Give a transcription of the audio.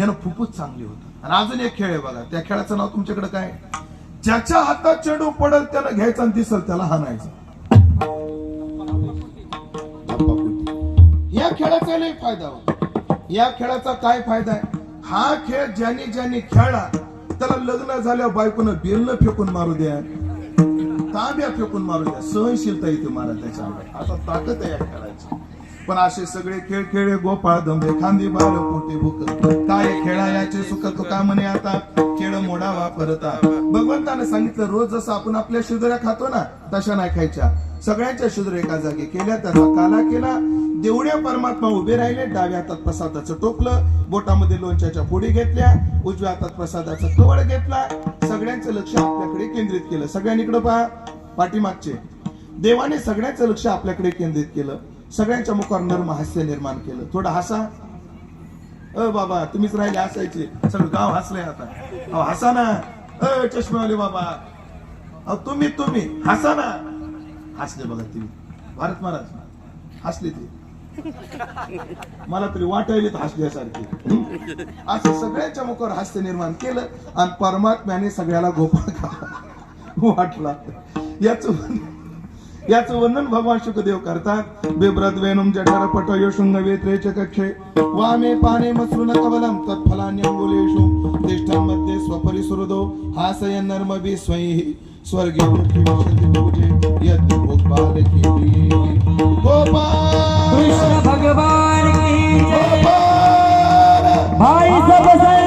ह्यानं खूपच चांगले होतं. आणि अजून एक खेळ आहे बघा त्या खेळाचं नाव तुमच्याकडे काय ज्याच्या हातात चेंडू पडल त्याला घ्यायचा आणि दिसल त्याला हाणायचं. या खेळाचा लय फायदा होता. या खेळाचा काय फायदा आहे? हा खेळ ज्याने ज्याने खेळला त्याला लग्न झाल्यावर बायकोनं बेलन फेकून मारू द्या तांब्या फेकून मारू द्या. सहनशीलता इथे मारा त्याच्या आता ताकद आहे या खेळाची. पण असे सगळे खेळ खेळे गोपाळ दंबे खांदी बाळ पोटे भूक. काय खेळायचे सुख तुका म्हणे आता? खेळ मोडा वापरता भगवंताने सांगितलं रोज जसं आपण आपल्या शिजऱ्या खातो ना तशा नाही खायच्या. सगळ्यांच्या शिजर एका जागी केल्या त्याचा काला केला. देवड्या परमात्मा उभे राहिले डाव्या हातात प्रसादाचं टोपलं बोटामध्ये लोणच्याच्या फोडी घेतल्या उजव्या हातात प्रसादाचा कवळ घेतला. सगळ्यांचं लक्ष आपल्याकडे केंद्रित केलं. सगळ्यांनीकडे पहा पाठीमागचे. देवाने सगळ्यांचं लक्ष आपल्याकडे केंद्रित केलं. सगळ्यांच्या मुखावर नर्म हास्य निर्माण केलं. थोडं हसा. अ बाबा तुम्हीच राहिले हसायचे. सगळं गाव हसलंय आता. अहो हसा ना अ चष्मेवाले बाबा. अहो तुम्ही तुम्ही. हसा ना हसले बघा तुम्ही. भारत महाराज. हसले ते. मला तरी वाटायलेत हसल्यासारखे. असं सगळ्यांच्या मुखावर हास्य निर्माण केलं आणि परमात्म्याने सगळ्याला गोपाळ वाटला. याच याचं वर्णन भगवान शुकदेव करतात. बिभ्रत वेणुम जठर पट योशुंग वेत्रेच कक्षे. वामे पाने मसृन कबलम तत्फलान्यंगुलेषु तिष्ठं मध्ये स्वपरिसुहृदो. हासय नर्म स्वैः. स्वर्गे मुक्ति विशति पूजे. यज्ञ भोग बालकी गोपाल! कृष्ण भगवान की जय। भाई सब